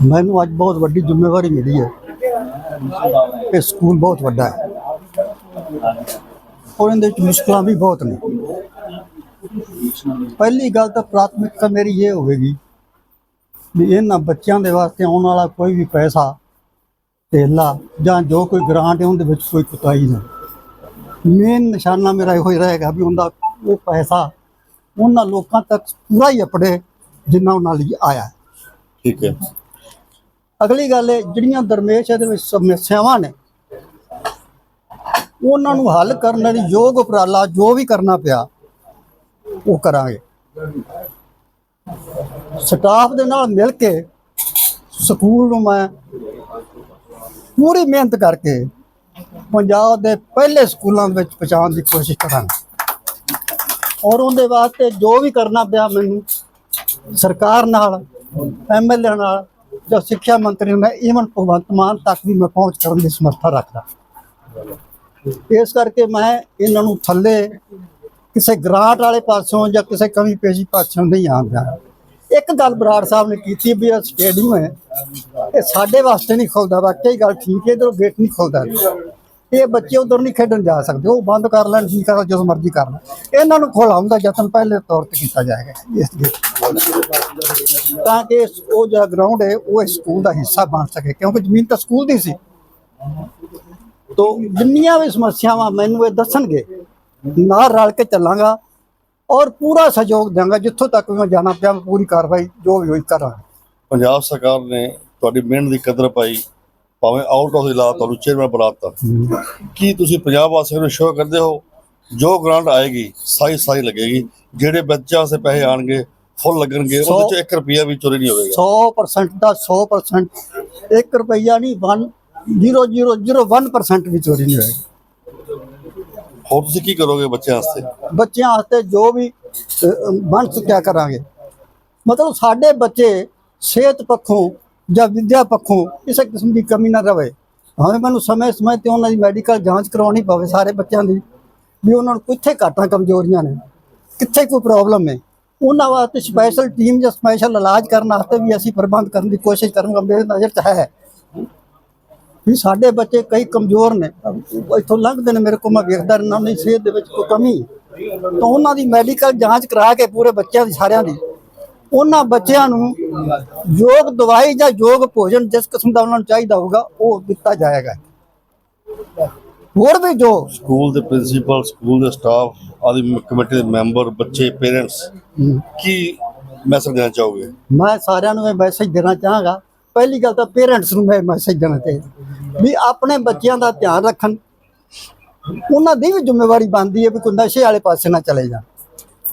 ਮੈਨੂੰ ਅੱਜ ਬਹੁਤ ਵੱਡੀ ਜ਼ਿੰਮੇਵਾਰੀ ਮਿਲੀ ਹੈ। ਇਹ ਸਕੂਲ ਬਹੁਤ ਵੱਡਾ ਹੈ। ਔਰ ਇਹਦੇ ਵਿੱਚ ਮੁਸ਼ਕਲਾਂ ਵੀ ਬਹੁਤ ਨੇ। ਪਹਿਲੀ ਗੱਲ ਤਾਂ ਪ੍ਰਾਥਮਿਕਤਾ ਮੇਰੀ ਇਹ ਹੋਵੇਗੀ ਵੀ ਇਹਨਾਂ ਬੱਚਿਆਂ ਦੇ ਵਾਸਤੇ ਆਉਣ ਵਾਲਾ ਕੋਈ ਵੀ ਪੈਸਾ, ਧੇਲਾ ਜਾਂ ਜੋ ਕੋਈ ਗ੍ਰਾਂਟ ਹੈ, ਉਹਦੇ ਵਿੱਚ ਕੋਈ ਕੁਤਾਈ ਨਾ ਮੇਨ ਨਿਸ਼ਾਨਾ ਮੇਰਾ ਇਹੋ ਹੀ ਰਹੇਗਾ ਵੀ ਉਹਦਾ ਉਹ ਪੈਸਾ ਉਹਨਾਂ ਲੋਕਾਂ ਤੱਕ ਪੂਰਾ ਹੀ ਅਪੜੇ ਜਿੰਨਾ ਉਹਨਾਂ ਲਈ ਆਇਆ ਠੀਕ ਹੈ। ਅਗਲੀ ਗੱਲ ਹੈ ਜਿਹੜੀਆਂ ਦਰਮੇਸ਼ ਦੇ ਵਿੱਚ ਸਮੱਸਿਆਵਾਂ ਨੇ, ਉਹਨਾਂ ਨੂੰ ਹੱਲ ਕਰਨ ਲਈ ਯੋਗ ਉਪਰਾਲਾ ਜੋ ਵੀ ਕਰਨਾ ਪਿਆ, ਉਹ ਕਰਾਂਗੇ। ਸਟਾਫ ਦੇ ਨਾਲ ਮਿਲ ਕੇ, ਸਕੂਲ ਨੂੰ ਮੈਂ ਪੂਰੀ ਮਿਹਨਤ ਕਰਕੇ ਪੰਜਾਬ ਦੇ ਪਹਿਲੇ ਸਕੂਲਾਂ ਵਿੱਚ ਪਹੁੰਚਾਉਣ ਦੀ ਕੋਸ਼ਿਸ਼ ਕਰਾਂਗਾ। ਔਰ ਉਹਦੇ ਵਾਸਤੇ ਜੋ ਵੀ ਕਰਨਾ ਪਿਆ ਮੈਨੂੰ, ਸਰਕਾਰ ਨਾਲ ਐਮਐਲਏ ਨਾਲ ਜਾਂ ਸਿੱਖਿਆ ਮੰਤਰੀ ਨਾਲ ਈਵਨ ਭਗਵੰਤ ਮਾਨ ਤੱਕ ਵੀ ਮੈਂ ਪਹੁੰਚ ਕਰਨ ਦੀ ਸਮਰੱਥਾ ਰੱਖਦਾ। ਇਸ ਕਰਕੇ ਮੈਂ ਇਹਨਾਂ ਨੂੰ ਥੱਲੇ ਕਿਸੇ ਗ੍ਰਾਂਟ ਵਾਲੇ ਪਾਸੋਂ ਜਾਂ ਕਿਸੇ ਕਮੀ ਪੇਸ਼ੀ ਪਾਸੋਂ ਨਹੀਂ ਆਉਂਦਾ ਇੱਕ ਗੱਲ ਬਰਾੜ ਸਾਹਿਬ ਨੇ ਕੀਤੀ ਵੀ ਇਹ ਸਟੇਡੀਅਮ ਹੈ, ਇਹ ਸਾਡੇ ਵਾਸਤੇ ਨਹੀਂ ਖੁੱਲਦਾ ਵਾਕਈ ਗੱਲ ਠੀਕ ਹੈ, ਇਧਰੋਂ ਗੇਟ ਨਹੀਂ ਖੁੱਲਦਾ। ਇਹ ਬੱਚੇ ਉਧਰ ਨਹੀਂ ਖੇਡਣ ਜਾ ਸਕਦੇ, ਉਹ ਬੰਦ ਕਰ ਲੈਣ ਜੀ ਕਰ, ਜਦੋਂ ਮਰਜ਼ੀ ਕਰ ਲੈਣ। ਇਹਨਾਂ ਨੂੰ ਖੁਲਾਉਣ ਦਾ ਯਤਨ ਪਹਿਲੇ ਤੌਰ ਤੇ ਕੀਤਾ ਜਾਏਗਾ ਇਸ ਲਈ ਤਾਂ ਕਿ ਉਹ ਜਿਹੜਾ ਗਰਾਊਂਡ ਹੈ, ਉਹ ਸਕੂਲ ਦਾ ਹਿੱਸਾ ਬਣ ਸਕੇ, ਕਿਉਂਕਿ ਜ਼ਮੀਨ ਤਾਂ ਸਕੂਲ ਦੀ ਸੀ। ਤੋਂ ਜਿੰਨੀਆਂ ਵੀ ਸਮੱਸਿਆਵਾਂ ਮੈਨੂੰ ਇਹ ਦੱਸਣਗੇ, ਨਾਲ ਰਲ ਕੇ ਚੱਲਾਂਗਾ ਔਰ ਪੂਰਾ ਸਹਿਯੋਗ ਦਾਂਗਾ ਜਿੱਥੋਂ ਤੱਕ ਮੈਂ ਜਾਣਾ ਪਿਆ, ਮੈਂ ਪੂਰੀ ਕਾਰਵਾਈ ਜੋ ਵੀ ਹੋਈ ਕਰਾਂਗਾ। ਪੰਜਾਬ ਸਰਕਾਰ ਨੇ ਤੁਹਾਡੀ ਮਿਹਨਤ ਦੀ ਕਦਰ ਪਾਈ। ਭਾਵੇਂ ਆਊਟ ਆਫ ਦੀ ਲਾ ਤੁਹਾਨੂੰ ਚੇਅਰਮੈਨ ਬਣਾਤਾ। ਕੀ ਤੁਸੀਂ ਪੰਜਾਬ ਵਾਸੀਆਂ ਨੂੰ ਸ਼ੋਅ ਕਰਦੇ ਹੋ? ਜੋ ਗ੍ਰਾਂਟ ਆਏਗੀ ਸਾਈ ਸਾਈ ਲੱਗੇਗੀ। ਜਿਹੜੇ ਬੱਚਿਆਂ ਵਾਸਤੇ ਪੈਸੇ ਆਣਗੇ ਫੁੱਲ ਲੱਗਣਗੇ ਉਹਦੇ ਚ 1 ਰੁਪਿਆ ਵੀ ਚੋਰੀ ਨਹੀਂ ਹੋਵੇਗਾ। 100% ਦਾ 100% 1 ਰੁਪਈਆ ਨਹੀਂ 1 0.001% ਵੀ ਚੋਰੀ ਨਹੀਂ ਹੋਏਗੀ ਹੋਰ ਤੁਸੀਂ ਕੀ ਕਰੋਗੇ ਬੱਚਿਆਂ ਵਾਸਤੇ? ਬੱਚਿਆਂ ਵਾਸਤੇ ਜੋ ਵੀ ਬਣ ਸਕਿਆ ਕਰਾਂਗੇ। ਮਤਲਬ ਸਾਡੇ ਬੱਚੇ ਸਿਹਤ ਪੱਖੋਂ ਜਾਂ ਵਿਦਿਆ ਪੱਖੋਂ ਕਿਸੇ ਕਿਸਮ ਦੀ ਕਮੀ ਨਾ ਰਵੇ। ਹਾਂ, ਮੈਨੂੰ ਸਮੇਂ ਸਮੇਂ ਤੇ ਉਹਨਾਂ ਦੀ ਮੈਡੀਕਲ ਜਾਂਚ ਕਰਵਾਉਣੀ ਪਵੇ ਸਾਰੇ ਬੱਚਿਆਂ ਦੀ, ਵੀ ਉਹਨਾਂ ਨੂੰ ਕਿੱਥੇ ਘਾਟਾਂ ਕਮਜ਼ੋਰੀਆਂ ਨੇ, ਕਿੱਥੇ ਕੋਈ ਪ੍ਰੋਬਲਮ ਹੈ ਉਹਨਾਂ ਵਾਸਤੇ ਸਪੈਸ਼ਲ ਟੀਮ ਜਾਂ ਸਪੈਸ਼ਲ ਇਲਾਜ ਕਰਨ ਵਾਸਤੇ ਵੀ ਅਸੀਂ ਪ੍ਰਬੰਧ ਕਰਨ ਦੀ ਕੋਸ਼ਿਸ਼ ਕਰਾਂਗੇ, ਮੇਰੇ ਨਜ਼ਰ 'ਚ ਹੈ। ਵੀ ਸਾਡੇ ਬੱਚੇ ਕਈ ਕਮਜ਼ੋਰ ਨੇ, ਇੱਥੋਂ ਲੰਘਦੇ ਨੇ, ਮੇਰੇ ਕੋਲ ਮੈਂ ਵੇਖਦਾ ਰਹਿੰਦਾ, ਉਹਨਾਂ ਦੀ ਸਿਹਤ ਦੇ ਵਿੱਚ ਕੋਈ ਕਮੀ। ਤਾਂ ਉਹਨਾਂ ਦੀ ਮੈਡੀਕਲ ਜਾਂਚ ਕਰਾ ਕੇ ਪੂਰੇ ਬੱਚਿਆਂ ਦੀ, ਸਾਰਿਆਂ ਦੀ। ਉਹਨਾਂ ਬੱਚਿਆਂ ਨੂੰ ਯੋਗ ਦਵਾਈ ਜਾਂ ਯੋਗ ਭੋਜਨ ਜਿਸ ਕਿਸਮ ਦਾ ਉਹਨਾਂ ਨੂੰ ਚਾਹੀਦਾ ਹੋਊਗਾ ਉਹ ਦਿੱਤਾ ਜਾਏਗਾ। ਹੋਰ ਵੀ ਜੋ ਸਕੂਲ ਦੇ ਪ੍ਰਿੰਸੀਪਲ ਸਕੂਲ ਦੇ ਸਟਾਫ ਆਦਿ ਕਮੇਟੀ ਦੇ ਮੈਂਬਰ ਬੱਚੇ ਪੇਰੈਂਟਸ ਕੀ ਮੈਸੇਜ ਦੇਣਾ ਚਾਹੋਗੇ? ਮੈਂ ਸਾਰਿਆਂ ਨੂੰ ਇਹ ਮੈਸੇਜ ਦੇਣਾ ਚਾਹਾਂਗਾ। ਪਹਿਲੀ ਗੱਲ ਤਾਂ ਪੇਰੈਂਟਸ ਨੂੰ ਮੈਂ ਮੈਸੇਜ ਦੇਣਾ ਚਾਹੀਦਾ। ਵੀ ਆਪਣੇ ਬੱਚਿਆਂ ਦਾ ਧਿਆਨ ਰੱਖਣ। ਉਹਨਾਂ ਦੀ ਵੀ ਜ਼ਿੰਮੇਵਾਰੀ ਬਣਦੀ ਹੈ ਵੀ ਕੋਈ ਨਸ਼ੇ ਵਾਲੇ ਪਾਸੇ ਨਾ ਚਲੇ ਜਾਣ।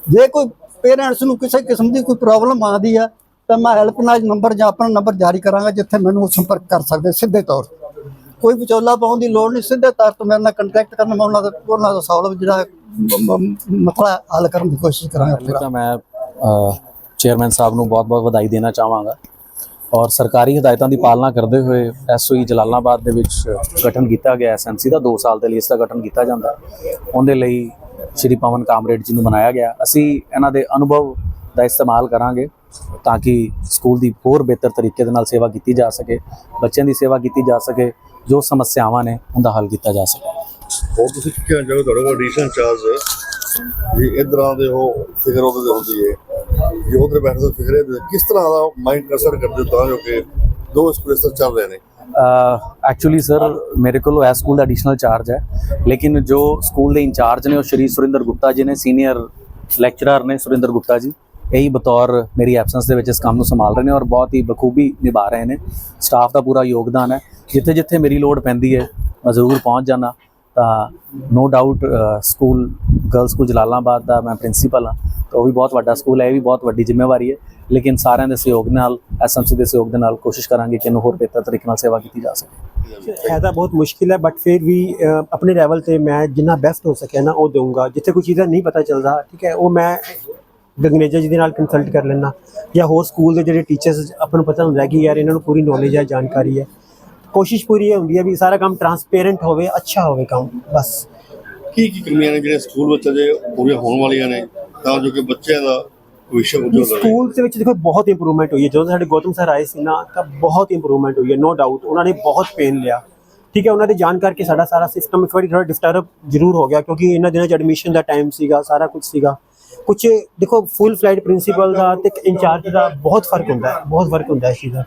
ਜੇ ਕੋਈ ਪੇਰੈਂਟਸ ਨੂੰ ਕਿਸੇ ਕਿਸਮ ਦੀ ਕੋਈ ਪ੍ਰੋਬਲਮ ਆਉਂਦੀ ਹੈ ਤਾਂ ਮੈਂ ਹੈਲਪਲਾਈਨ ਨੰਬਰ ਜਾਂ ਆਪਣਾ ਨੰਬਰ ਜਾਰੀ ਕਰਾਂਗਾ ਜਿੱਥੇ ਮੈਨੂੰ ਸੰਪਰਕ ਕਰ ਸਕਦੇ ਸਿੱਧੇ ਤੌਰ ਤੇ ਕੋਈ ਵਿਚੋਲਾ ਪਾਉਣ ਦੀ ਲੋੜ ਨਹੀਂ ਸਿੱਧੇ ਤੌਰ ਤੇ ਮੇਰੇ ਨਾਲ ਕੰਟੈਕਟ ਕਰਨ ਮੈਂ ਉਹਨਾਂ ਦਾ ਉਹਨਾਂ ਦਾ ਸੋਲਵ ਜਿਹੜਾ ਮਸਲਾ ਹੱਲ ਕਰਨ ਦੀ ਕੋਸ਼ਿਸ਼ ਕਰਾਂਗਾ ਤਾਂ ਮੈਂ ਚੇਅਰਮੈਨ ਸਾਹਿਬ ਨੂੰ ਬਹੁਤ-ਬਹੁਤ ਵਧਾਈ ਦੇਣਾ ਚਾਹਾਂਗਾ ਔਰ ਸਰਕਾਰੀ ਹਦਾਇਤਾਂ ਦੀ ਪਾਲਣਾ ਕਰਦੇ ਹੋਏ ਐਸਓਈ ਜਲਾਲਾਬਾਦ ਦੇ ਵਿੱਚ ਗਠਨ ਕੀਤਾ ਗਿਆ ਐਸਐਮਸੀ ਦਾ 2 ਸਾਲ ਦੇ ਲਈ ਇਸ ਦਾ ਗਠਨ ਕੀਤਾ ਜਾਂਦਾ। ਉਹਦੇ ਲਈ ਸ਼੍ਰੀ ਪਵਨ ਕਾਮਰੇਡ ਜੀ ਨੂੰ ਮਨਾਇਆ ਗਿਆ। ਅਸੀਂ ਇਹਨਾਂ ਦੇ ਅਨੁਭਵ ਦਾ ਇਸਤੇਮਾਲ ਕਰਾਂਗੇ ਤਾਂ ਕਿ ਸਕੂਲ ਦੀ ਹੋਰ ਬਿਹਤਰ ਤਰੀਕੇ ਦੇ ਨਾਲ ਸੇਵਾ ਕੀਤੀ ਜਾ ਸਕੇ, ਬੱਚਿਆਂ ਦੀ ਸੇਵਾ ਕੀਤੀ ਜਾ ਸਕੇ, ਜੋ ਸਮੱਸਿਆਵਾਂ ਨੇ ਉਹਦਾ ਹੱਲ ਕੀਤਾ ਜਾ ਸਕੇ। ਹੋਰ ਤੁਸੀਂ ਕੀ ਕਹਿਣਾ ਚਾਹੋਗੇ? ਤੁਹਾਡੇ ਕੋਲ ਐਡੀਸ਼ਨ ਚਾਰਜ ਵੀ ਇਧਰਾਂ ਦੇ ਹੋ ਫਿਕਰ ਉਹਦੇ ਹੁੰਦੀ ਹੈ ਜੇ ਉਧਰ ਬੈਠਦੇ ਫਿਕਰੇ ਕਿਸ ਤਰ੍ਹਾਂ ਦਾ ਮਾਈਂਡ ਕਸਰ ਕਰਦੇ ਤਾਂ ਜੋ ਕਿ ਦੋ ਸਕੂਲ ਤਰ੍ਹਾਂ ਚੱਲ ਰਹੇ ਨੇ? ਐਕਚੁਅਲੀ ਸਰ ਮੇਰੇ ਕੋਲ ਇਹ ਸਕੂਲ ਦਾ ਐਡੀਸ਼ਨਲ ਚਾਰਜ ਹੈ। ਲੇਕਿਨ ਜੋ ਸਕੂਲ ਦੇ ਇੰਚਾਰਜ ਨੇ ਉਹ ਸ਼੍ਰੀ ਸੁਰਿੰਦਰ ਗੁਪਤਾ ਜੀ ਨੇ ਸੀਨੀਅਰ ਲੈਕਚਰਰ ਨੇ ਸੁਰਿੰਦਰ ਗੁਪਤਾ ਜੀ। ਇਹੀ ਬਤੌਰ ਮੇਰੀ ਐਬਸੈਂਸ ਦੇ ਵਿੱਚ ਇਸ ਕੰਮ ਨੂੰ ਸੰਭਾਲ ਰਹੇ ਨੇ ਔਰ ਬਹੁਤ ਹੀ ਬਖੂਬੀ ਨਿਭਾ ਰਹੇ ਨੇ। ਸਟਾਫ ਦਾ ਪੂਰਾ ਯੋਗਦਾਨ ਹੈ। ਜਿੱਥੇ ਜਿੱਥੇ ਮੇਰੀ ਲੋੜ ਪੈਂਦੀ ਹੈ, ਮੈਂ ਜ਼ਰੂਰ ਪਹੁੰਚ ਜਾਣਾ ਤਾਂ no doubt school girls school Jalalabad ਦਾ ਮੈਂ ਪ੍ਰਿੰਸੀਪਲ ਹਾਂ। ਤਾਂ ਉਹ ਵੀ ਬਹੁਤ ਵੱਡਾ ਸਕੂਲ ਹੈ ਇਹ ਵੀ ਬਹੁਤ ਵੱਡੀ ਜ਼ਿੰਮੇਵਾਰੀ ਹੈ। ਲੇਕਿਨ ਸਾਰਿਆਂ ਦੇ ਸਹਿਯੋਗ ਨਾਲ ਐਸਐਮਸੀ ਦੇ ਸਹਿਯੋਗ ਦੇ ਨਾਲ ਕੋਸ਼ਿਸ਼ ਕਰਾਂਗੇ ਕਿ ਇਹਨੂੰ ਹੋਰ ਬਿਹਤਰ ਤਰੀਕੇ ਨਾਲ ਸੇਵਾ ਕੀਤੀ ਜਾ ਸਕੇ। ਹੈ ਤਾਂ ਬਹੁਤ ਮੁਸ਼ਕਿਲ ਹੈ ਬਟ ਫਿਰ ਵੀ ਆਪਣੇ ਲੈਵਲ ਤੇ ਮੈਂ ਜਿੰਨਾ ਬੈਸਟ ਹੋ ਸਕਿਆ ਨਾ ਉਹ ਦਊਂਗਾ। ਜਿੱਥੇ ਕੋਈ ਚੀਜ਼ਾਂ ਨਹੀਂ ਪਤਾ ਚੱਲਦਾ ਠੀਕ ਹੈ ਉਹ ਮੈਂ ਗੰਗਨੇਜਾ ਜੀ ਦੇ ਨਾਲ ਕੰਸਲਟ ਕਰ ਲੈਣਾ ਜਾਂ ਹੋਰ ਸਕੂਲ ਦੇ ਜਿਹੜੇ ਟੀਚਰਸ ਆਪਾਂ ਨੂੰ ਪਤਾ ਹੁੰਦਾ ਕਿ ਯਾਰ ਇਹਨਾਂ ਨੂੰ ਪੂਰੀ ਨੌਲੇਜ ਹੈ ਜਾਣਕਾਰੀ ਹੈ। ਕੋਸ਼ਿਸ਼ ਪੂਰੀ ਇਹ ਹੁੰਦੀ ਹੈ ਵੀ ਸਾਰਾ ਕੰਮ ਟਰਾਂਸਪੇਰੈਂਟ ਹੋਵੇ ਅੱਛਾ ਹੋਵੇ ਕੰਮ ਬਸ। ਕੀ ਕੀ ਕਮੀਆਂ ਨੇ ਜਿਹੜੇ ਸਕੂਲ ਵਿੱਚ ਅਜੇ ਪੂਰੀਆਂ ਹੋਣ ਵਾਲੀਆਂ ਨੇ? ਤਾਂ ਜੋ ਕਿ ਬੱਚਿਆਂ ਦਾ ਉਜਵਲ ਰਹੇ। ਸਕੂਲ ਦੇ ਵਿੱਚ ਦੇਖੋ ਬਹੁਤ ਇੰਪਰੂਵਮੈਂਟ ਹੋਈ ਹੈ। ਜਦੋਂ ਸਾਡੇ ਗੌਤਮ ਸਰ ਆਏ ਸੀ ਨਾ ਤਾਂ ਬਹੁਤ ਇੰਪਰੂਵਮੈਂਟ ਹੋਈ ਹੈ ਨੋ ਡਾਊਟ ਉਹਨਾਂ ਨੇ ਬਹੁਤ ਪੇਨ ਲਿਆ। ਠੀਕ ਹੈ ਉਹਨਾਂ ਦੇ ਜਾਣ ਕਰਕੇ ਸਾਡਾ ਸਾਰਾ ਸਿਸਟਮ ਇੱਕ ਵਾਰੀ ਥੋੜਾ ਡਿਸਟਰਬ ਜ਼ਰੂਰ ਹੋ ਗਿਆ ਕਿਉਂਕਿ ਇਹਨਾਂ ਦਿਨਾਂ 'ਚ ਐਡਮਿਸ਼ਨ ਦਾ ਟਾਈਮ ਸੀਗਾ ਸਾਰਾ ਕੁਝ ਸੀਗਾ। ਕੁਝ ਦੇਖੋ ਫੁੱਲ ਫਲਾਈਟ ਪ੍ਰਿੰਸੀਪਲ ਦਾ ਤੇ ਇੱਕ ਇੰਚਾਰਜ ਦਾ ਬਹੁਤ ਫ਼ਰਕ ਹੁੰਦਾ ਹੈ ਬਹੁਤ ਫ਼ਰਕ ਹੁੰਦਾ ਹੈ ਇਸ ਚੀਜ਼ ਦਾ।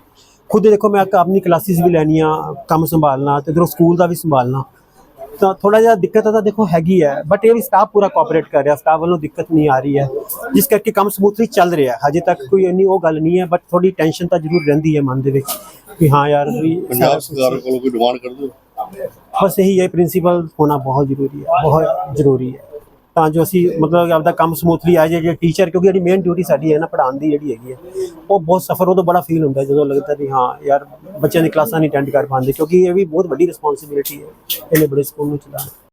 ਖੁਦ ਦੇਖੋ ਮੈਂ ਆਪਣੀ ਕਲਾਸਿਸ ਵੀ ਲੈਣੀਆਂ ਕੰਮ ਸੰਭਾਲਣਾ ਤੇ ਇਧਰੋਂ ਸਕੂਲ ਦਾ ਵੀ ਸੰਭਾਲਣਾ। ਤਾਂ ਥੋੜਾ ਜਿਹਾ ਦਿੱਕਤ ਤਾਂ ਦੇਖੋ ਹੈਗੀ ਹੈ ਬਟ ਇਹ ਵੀ ਸਟਾਫ ਪੂਰਾ ਕੋਆਪਰੇਟ ਕਰ ਰਿਹਾ ਸਟਾਫ ਵੱਲੋਂ ਦਿੱਕਤ ਨਹੀਂ ਆ ਰਹੀ ਹੈ। ਜਿਸ ਕਰਕੇ ਕੰਮ ਸਮੂਥਲੀ ਚੱਲ ਰਿਹਾ ਹੈ। ਹਜੇ ਤੱਕ ਕੋਈ ਇੰਨੀ ਉਹ ਗੱਲ ਨਹੀਂ ਹੈ ਬਟ ਥੋੜੀ ਟੈਨਸ਼ਨ ਤਾਂ ਜ਼ਰੂਰ ਰਹਿੰਦੀ ਹੈ ਮਨ ਦੇ ਵਿੱਚ ਕਿ ਹਾਂ ਯਾਰ ਵੀ ਪੰਜਾਬ ਸਰਕਾਰ ਕੋਲੋਂ ਕੋਈ ਡਿਮਾਂਡ ਕਰਦੇ ਹੋ ਬਸ ਇਹੀ ਹੈ ਪ੍ਰਿੰਸੀਪਲ ਹੋਣਾ ਬਹੁਤ ਜ਼ਰੂਰੀ ਹੈ ਬਹੁਤ ਜ਼ਰੂਰੀ ਹੈ। ਤਾਂ ਜੋ ਅਸੀਂ ਮਤਲਬ ਕਿ ਆਪਦਾ ਕੰਮ ਸਮੂਥਲੀ ਆ ਜਾਏ ਜੇ ਟੀਚਰ ਕਿਉਂਕਿ ਜਿਹੜੀ ਮੇਨ ਡਿਊਟੀ ਸਾਡੀ ਹੈ ਨਾ ਪੜ੍ਹਾਉਣ ਦੀ ਜਿਹੜੀ ਹੈਗੀ ਹੈ, ਉਹ ਬਹੁਤ ਸਫਰ ਉਦੋਂ ਬੜਾ ਫੀਲ ਹੁੰਦਾ ਜਦੋਂ ਲੱਗਦਾ ਵੀ ਹਾਂ ਯਾਰ ਬੱਚਿਆਂ ਦੀ ਕਲਾਸਾਂ ਨਹੀਂ ਅਟੈਂਡ ਕਰ ਪਾਉਂਦੇ, ਕਿਉਂਕਿ ਇਹ ਵੀ ਬਹੁਤ ਵੱਡੀ ਰਿਸਪੌਂਸਿਬਿਲਿਟੀ ਹੈ ਇਹਨੇ ਬੜੇ ਸਕੂਲ ਨੂੰ ਚਲਾਉਣਾ।